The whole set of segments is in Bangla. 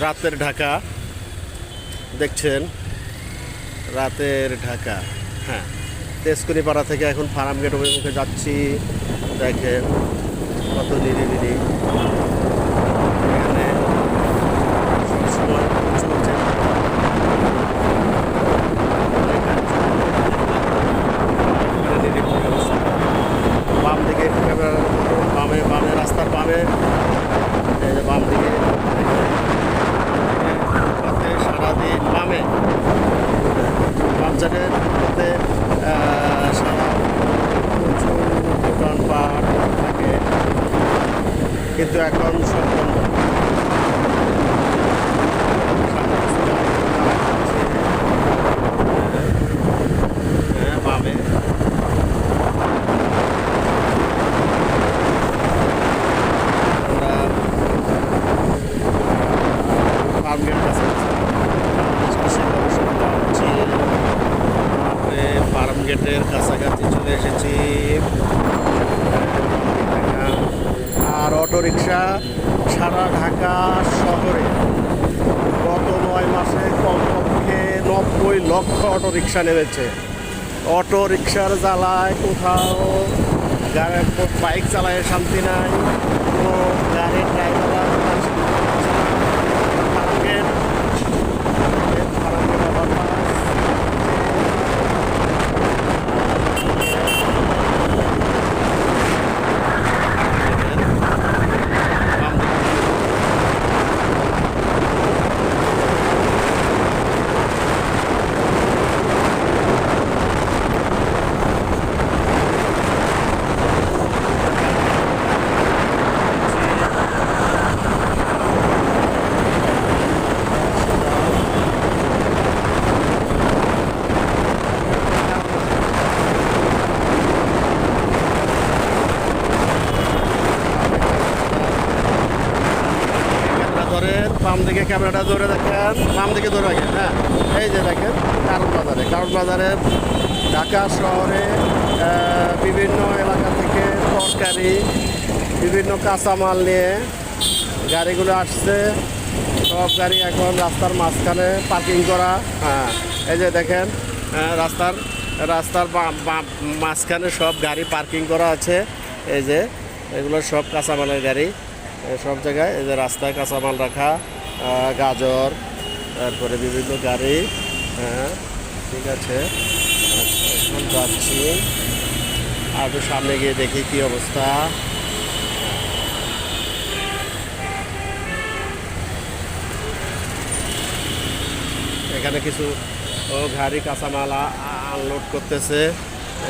রাতের ঢাকা। দেখছেন? রাতের ঢাকা। হ্যাঁ। তেজকুনিপাড়া থেকে এখন ফার্ম গেট অভিমুখে যাচ্ছি। দেখেন, কত নিরিবিলি এখানে সবসময় চলছে এখানে নিরিবিলি অবস্থা। বাম দিকে একটু ক্যামেরা বামে বামে রাস্তার বামে এই যে বাম দিকে রাতে সারাদিন বামে বাম সাইডের মধ্যে আহ, সারা প্রচুর দোকান পাট থাকে কিন্তু এখন সব বন্ধ সামনে কিছু গাড়ি ঘোড়া যাচ্ছে। হ্যাঁ বামে আমরা ফার্মগেট কাছে ফার্ম গেটের কাছাকাছি চলে এসেছি আর রিক্সা সারা ঢাকা শহরে। গত নয় মাসে কমপক্ষে নব্বই লক্ষ অটো রিক্সা নেমেছে। অটো রিক্সার জ্বালায় কোথাও গাড়ি বাইক চালায় শান্তি নাই, কোনো গাড়ির ড্রাইভার ফার্মগেট ফার্মগেট আবার ক্যামেরা ধরেন বাম দিকে ক্যামেরাটা ধরে দেখেন বাম দিকে ধরে রাখেন হ্যাঁ? এই যে দেখেন কারণ বাজারে কারণ বাজারে ঢাকা শহরে বিভিন্ন এলাকা থেকে তরকারি বিভিন্ন কাঁচামাল নিয়ে গাড়িগুলো আসছে। সব গাড়ি এখন রাস্তার মাঝখানে পার্কিং করা হ্যাঁ? এই যে দেখেন হ্যাঁ, রাস্তার রাস্তার মাঝখানে সব গাড়ি পার্কিং করা আছে। এই যে এগুলো সব কাঁচামালের গাড়ি সব জায়গায় এই যে রাস্তায় কাঁচামাল রাখা। গাজর, তারপরে বিভিন্ন গাড়ি হ্যাঁ ঠিক আছে। এখন যাচ্ছি। আর সামনে গিয়ে দেখি কি অবস্থা। এখানে কিছু, ও, গাড়ি কাঁচামাল আনলোড করতেছে।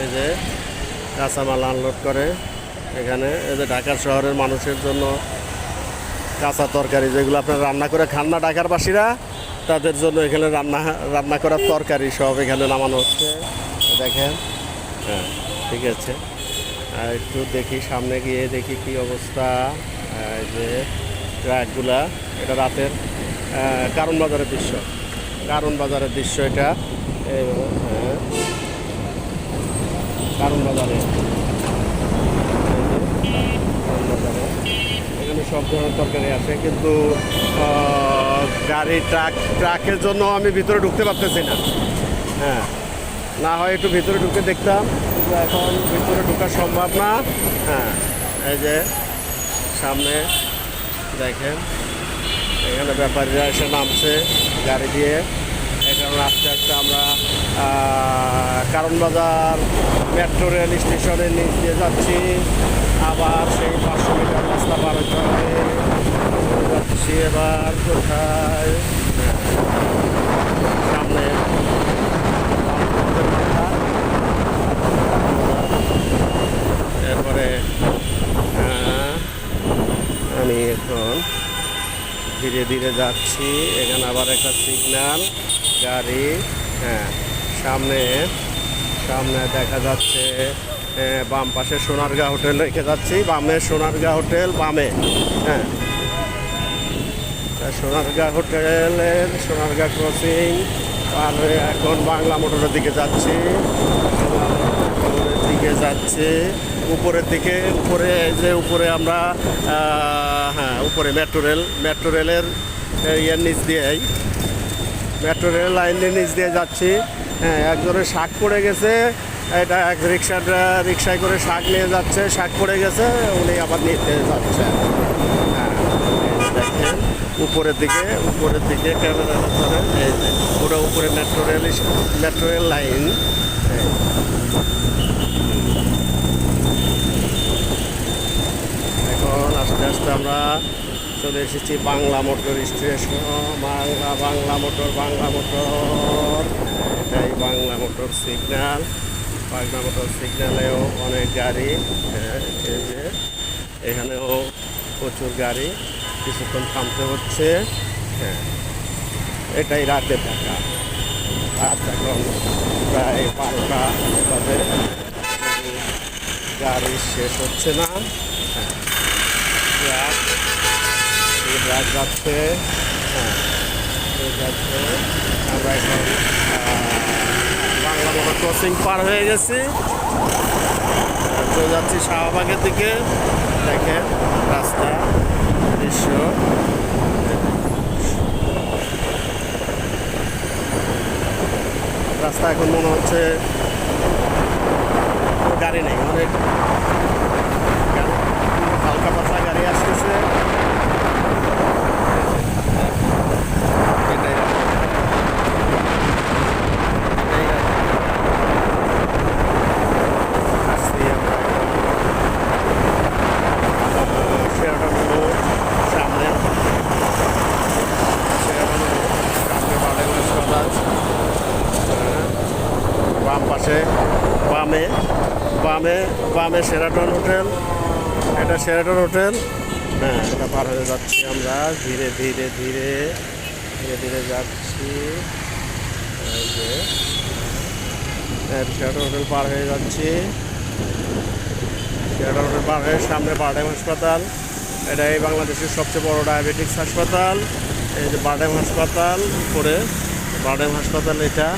এই যে, কাঁচামাল আনলোড করে। এখানে, এই যে ঢাকার শহরের মানুষের জন্য কাঁচা তরকারি যেগুলো আপনারা রান্না করে খান না ঢাকার বাসীরা তাদের জন্য এখানে রান্না রান্না করার তরকারি সব এখানে নামানো হচ্ছে। দেখেন। হ্যাঁ ঠিক আছে। আর একটু দেখি সামনে গিয়ে দেখি কি অবস্থা। যে ট্রাকগুলা, এটা রাতের কারণ বাজারের দৃশ্য। কারণ বাজারের দৃশ্য এটা। হ্যাঁ। কারণ বাজারে। কারণ বাজারে। এখানে সব ধরনের তরকারি আছে, কিন্তু গাড়ি, ট্রাক, ট্রাকের জন্য আমি ভিতরে ঢুকতে পারতেছি না। হ্যাঁ না হয় একটু ভিতরে ঢুকে দেখতাম, কিন্তু এখন ভিতরে ঢোকা সম্ভব না। হ্যাঁ এই যে সামনে দেখেন, এখানে ব্যাপারীরা এসে নামছে গাড়ি দিয়ে। এখন আস্তে আস্তে আমরা কারণ বাজার, মেট্রো রেল স্টেশনের নিচ দিয়ে যাচ্ছি। আবার সেই পাঁচশো মিটার রাস্তা পার হতে হবে যাচ্ছি এবার কোথায়? সামনে। এরপরে আমি এখন ধীরে ধীরে যাচ্ছি। এখানে আবার একটা সিগন্যাল গাড়ি হ্যাঁ সামনে সামনে দেখা যাচ্ছে বাম পাশে সোনারগাঁ হোটেল রেখে যাচ্ছি। বামে সোনারগাঁ হোটেল, বামে। হ্যাঁ। সোনারগাঁ হোটেলের সোনারগাঁ ক্রসিং আর এখন বাংলা মোটরের দিকে যাচ্ছি। দিকে যাচ্ছে। উপরের দিকে, উপরে যে উপরে আমরা হ্যাঁ উপরে মেট্রো রেল মেট্রো রেলের ইয়ের নিচ দিয়েই মেট্রো রেল লাইনের নিচ দিয়ে যাচ্ছি। হ্যাঁ একজনের শাক পড়ে গেছে। এটা এক রিক্সাটা রিক্সায় করে শাক নিয়ে যাচ্ছে শাক পড়ে গেছে উনি আবার নিতে যাচ্ছে। হ্যাঁ, উপরের দিকে উপরের দিকে ক্যামেরা ধরে উপরে metro rail metro rail line এখন আস্তে আস্তে আমরা চলে এসেছি Bangla motor station Bangla Bangla motor Bangla motor. এটাই Bangla motor signal Bangla motor সিগন্যালেও অনেক গাড়ি হ্যাঁ, এখানেও প্রচুর গাড়ি কিছুক্ষণ থামতে হচ্ছে হ্যাঁ এটাই রাতে থাকা রাত এখন প্রায় বারোটা বাজে গাড়ি শেষ হচ্ছে না হ্যাঁ যাচ্ছে হ্যাঁ যাচ্ছে আমরা এখন বাংলা ক্রসিং পার হয়ে গেছি। চলে যাচ্ছি শাহবাগের দিকে। দেখেন রাস্তা, দৃশ্য। রাস্তা এখন মনে হচ্ছে গাড়ি নেই। অনেক হালকা পাতলা গাড়ি আসতেছে এটাই এটাই আসছি আমরা শেরাটন রোড সামনে শেরাটন রোড সামনে বাড়ে হাসপাতাল বাম পাশে বামে বামে বামে সেরাটন হোটেল এটা সেরাটন হোটেল হ্যাঁ এটা পার হয়ে যাচ্ছি আমরা। ধীরে ধীরে ধীরে ধীরে ধীরে যাচ্ছি। হ্যাঁ, সেরাটন হোটেল পার হয়ে যাচ্ছি। সেরাটন হোটেল পার হয়ে সামনে বারডেম হাসপাতাল এটা এই বাংলাদেশের সবচেয়ে বড় ডায়াবেটিক্স হাসপাতাল। এই যে বারডেম হাসপাতাল উপরে বারডেম হাসপাতাল এটা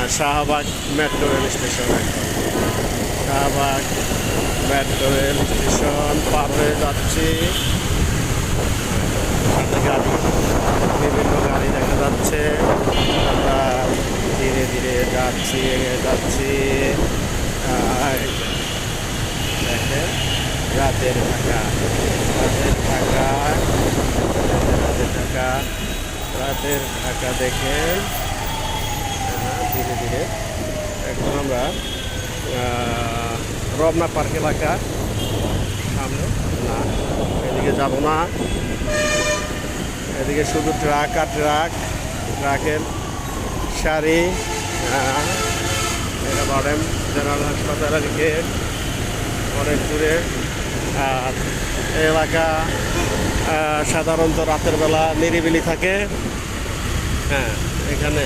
আর Shahbag metro rail station. Shahbag metro rail station পার হয়ে যাচ্ছি। গাড়ি বিভিন্ন গাড়ি দেখা যাচ্ছে। আমরা ধীরে ধীরে যাচ্ছি, এগিয়ে যাচ্ছি। দেখেন, রাতের ঢাকা রাতের ঢাকা রাতের ঢাকা রাতের ঢাকা দেখেন। ধীরে ধীরে। এখন আমরা রমনা পার্ক এলাকা। সামনে। না এদিকে যাব না। এদিকে শুধু ট্রাক আর ট্রাক। ট্রাকের আহ, এটা বারেম জেনারেল হাসপাতালের গেট অনেক দূরে। আর এলাকা সাধারণত রাতের বেলা নিরিবিলি থাকে। হ্যাঁ এখানে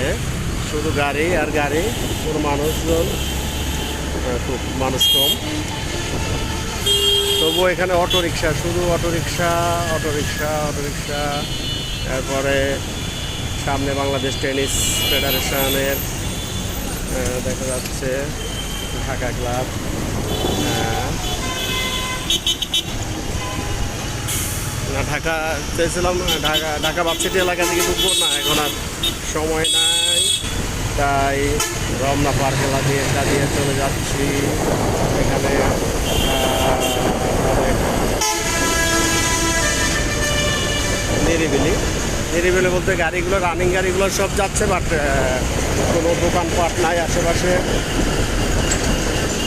শুধু গাড়ি আর গাড়ি। কোনো মানুষজন খুব মানুষ কম। তবুও এখানে অটো রিক্সা শুধু auto rickshaw auto rickshaw auto rickshaw তারপরে সামনে বাংলাদেশ টেনিস ফেডারেশনের দেখা যাচ্ছে ঢাকা ক্লাব। আহ, না ঢাকা চেয়েছিলাম ঢাকা ঢাকা বাপসিটি এলাকা থেকে ঢুকবো না এখন আর সময় নাই। তাই রমনা পার্ক দিয়ে এটা দিয়ে চলে যাচ্ছি এখানে নিরিবিলি নিরিবিলি বলতে গাড়িগুলো রানিং গাড়িগুলো সব যাচ্ছে বাট কোনো দোকানপাট নাই আশেপাশে।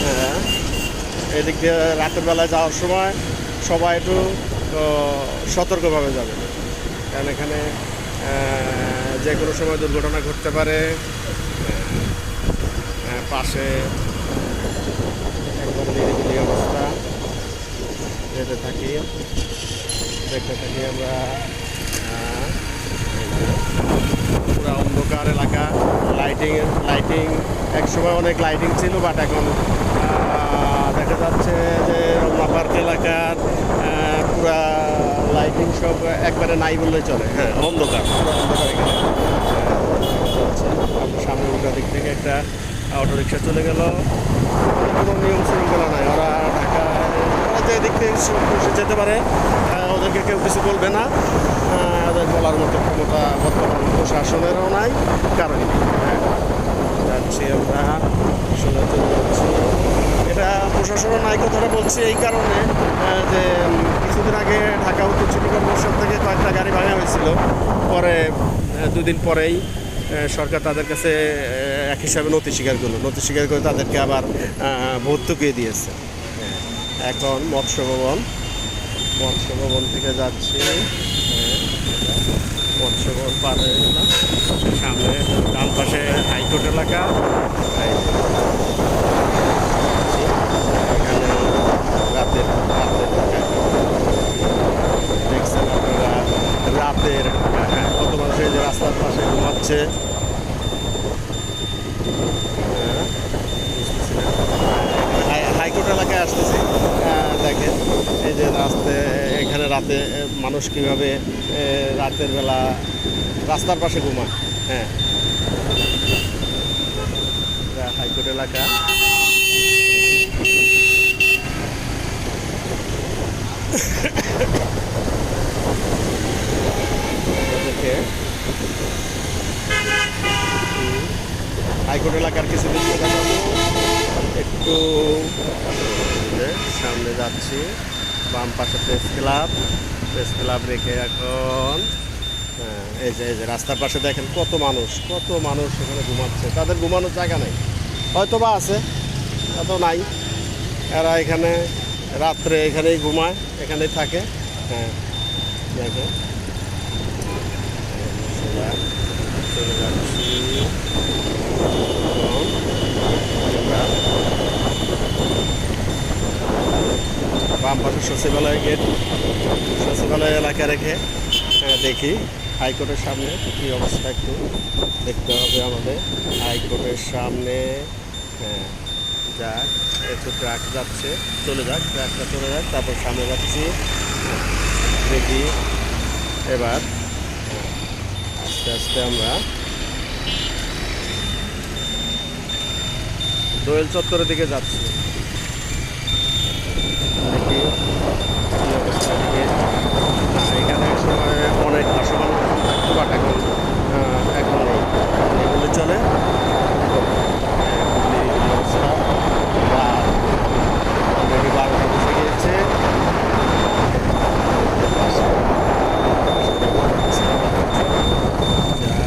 হ্যাঁ। এদিক দিয়ে রাতের বেলায় যাওয়ার সময় সবাই একটু সতর্কভাবে যাবে। কারণ এখানে যে কোনো সময় দুর্ঘটনা ঘটতে পারে। পাশে একদম নিরিবিলি অবস্থা। যেতে থাকি, দেখতে থাকি আমরা পুরা অন্ধকার এলাকা। লাইটিং লাইটিং এক সময় অনেক লাইটিং ছিল বাট এখন দেখা যাচ্ছে যে রমনা পার্ক এলাকার পুরা লাইটিং সব একবারে নাই বললেই চলে। হ্যাঁ অন্ধকার। পুরো অন্ধকার এখানে। সামনে উল্টা দিক থেকে একটা অটো রিক্সা চলে গেল। কোনো নিয়ম শৃঙ্খলা নাই। ওরা ঢাকায় ওরা যে দিক থেকে যেতে পারে। ওদেরকে কেউ কিছু বলবে না। ওদের বলার মতো ক্ষমতা বর্তমান প্রশাসনেরও নাই কারণ হ্যাঁ যাচ্ছি আমরা। আসলে যাচ্ছি। এটা প্রশাসনের নাই কথাটা বলছি এই কারণে যে কিছুদিন আগে ঢাকা উত্তর সিটি কর্পোরেশন থেকে কয়েকটা গাড়ি ভাঙা হয়েছিল। পরে দুদিন পরেই সরকার তাদের কাছে এক হিসাবে নথি স্বীকার করল। নথি স্বীকার করে তাদেরকে আবার আহ, ভর্তুকি দিয়েছে। হ্যাঁ, এখন মৎস্য ভবন মৎস্য ভবন থেকে যাচ্ছি। হ্যাঁ, মৎস্য ভবন পার হয়ে গেলাম। সামনে ডান পাশে হাইকোর্ট এলাকা। রাতের রাতের কত মানুষ রাস্তার পাশে ঘুমাচ্ছে হ্যাঁ, বুঝতেছি না। হাই- হাইকোর্ট এলাকায় আসতেছি আহ, দেখেন এই যে রাস্তায় এখানে রাতে মানুষ কীভাবে রাতের বেলা রাস্তার পাশে ঘুমায়। হ্যাঁ। হাইকোর্ট এলাকা। হাইকোর্ট এলাকার কিছু দেখাবো। একটু সামনে যাচ্ছি। বাম পাশে প্রেস ক্লাব প্রেস ক্লাব রেখে এখন হ্যাঁ, এই যে এই যে রাস্তার পাশে দেখেন কত মানুষ কত মানুষ এখানে ঘুমাচ্ছে। তাদের ঘুমানোর জায়গা নেই। হয়তো বা আছে এত নাই। এরা এখানে রাত্রে এখানেই ঘুমায় এখানেই থাকে। হ্যাঁ দেখেন চলে যাচ্ছি এখন আমরা বাম পাশে সচিবালয় গেট। সচিবালয় এলাকা রেখে দেখি হাইকোর্টের সামনে কী অবস্থা একটু দেখতে হবে আমাদের। হাইকোর্টের সামনে হ্যাঁ যাক একটু ট্রাক যাচ্ছে, চলে যাক, ট্রাকটা চলে যাক, তারপর সামনে যাচ্ছি। দেখি এবার, আস্তে আস্তে আমরা দোয়েল চত্বরের দিকে যাচ্ছি। দেখি কি অবস্থা না এখানে সময় অনেক বাট এখন এখন নেই। এগুলো চলে। অবস্থা রাত অলরেডি বারোটা বেজে গিয়েছে পাশে- যা,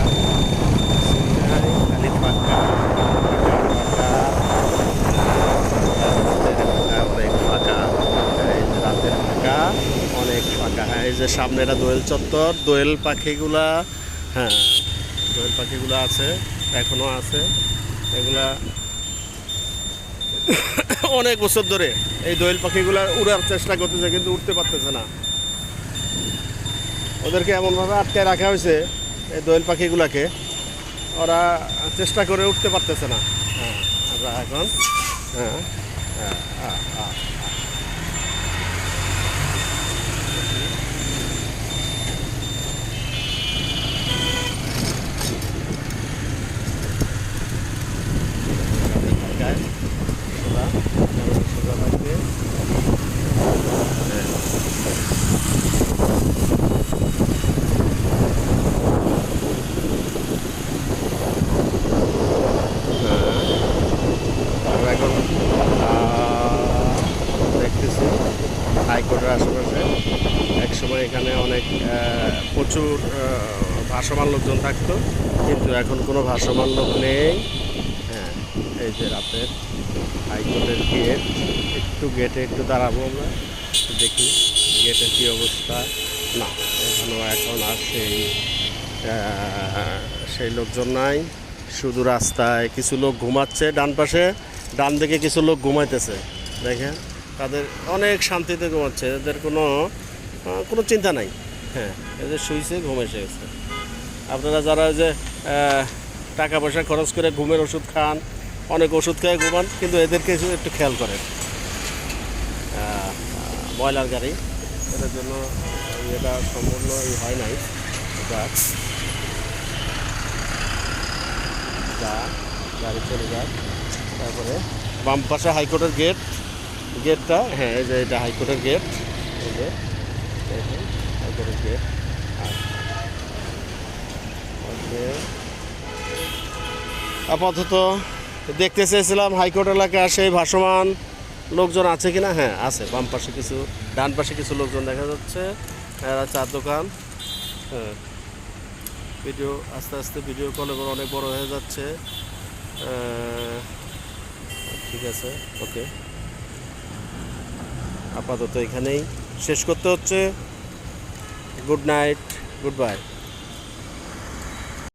সিনাই, খালি ফাঁকা ফাঁকা ফাঁকা অনেক ফাঁকা এই যে রাতের ফাঁকা অনেক ফাঁকা হ্যাঁ এই যে সামনে এটা দোয়েল চত্বর, দোয়েল পাখিগুলা হ্যাঁ দোয়েল পাখিগুলো আছে, এখনও আছে। এগুলা অনেক বছর ধরে এই দোয়েল পাখিগুলা উড়ার চেষ্টা করতেছে, কিন্তু উঠতে পারতেছে না। ওদেরকে এমনভাবে আটকায় রাখা হয়েছে এই দোয়েল পাখিগুলাকে। ওরা চেষ্টা করে উঠতে পারতেছে না। হ্যাঁ আমরা এখন হ্যাঁ হ্যাঁ হ্যাঁ হ্যাঁ গায়ে সোজা সোজা থাকবে হ্যাঁ আমরা এখন আহ, দেখতেছি হাইকোর্টের আশেপাশে একসময় এখানে অনেক আহ, প্রচুর আহ, ভাসমান লোকজন থাকতো কিন্তু এখন কোনো ভাসমান লোক নেই। হ্যাঁ এই যে রাতের হাইকোর্টের গেট, একটু গেটে একটু দাঁড়াবো আমরা দেখি গেটের কী অবস্থা। না এখনও এখন আর সেই সেই লোকজন নাই। শুধু রাস্তায় কিছু লোক ঘুমাচ্ছে ডান পাশে, ডান দিকে কিছু লোক ঘুমাইতেছে। দেখেন, তাদের অনেক শান্তিতে ঘুমাচ্ছে, এদের কোনো কোনো চিন্তা নাই। হ্যাঁ এদের শুইছে ঘুম এসে গেছে আপনারা যারা যে টাকা পয়সা খরচ করে ঘুমের ওষুধ খান, অনেক ওষুধ খেয়ে ঘুমান, কিন্তু এদেরকে একটু- খেয়াল করেন। ব্রয়লার গাড়ি, এটার জন্য এটা সম্পূর্ণ হয় নাই। যা গাড়ি চলে যাক। তারপরে বাম পাশে হাইকোর্টের গেট, গেটটা হ্যাঁ এই যে এটা হাইকোর্টের গেট, এই যে হাইকোর্টের গেট। আর আপাতত দেখতে চেয়েছিলাম হাইকোর্ট এলাকায় সেই ভাসমান লোকজন আছে কিনা? হ্যাঁ আছে। বাম পাশে কিছু, ডান পাশে কিছু লোকজন দেখা যাচ্ছে। এরা চার দোকান। হ্যাঁ ভিডিও, আস্তে আস্তে ভিডিও কলে করে অনেক বড় হয়ে যাচ্ছে। ঠিক আছে, ওকে। আপাতত এখানেই শেষ করতে হচ্ছে। Good night, good bye.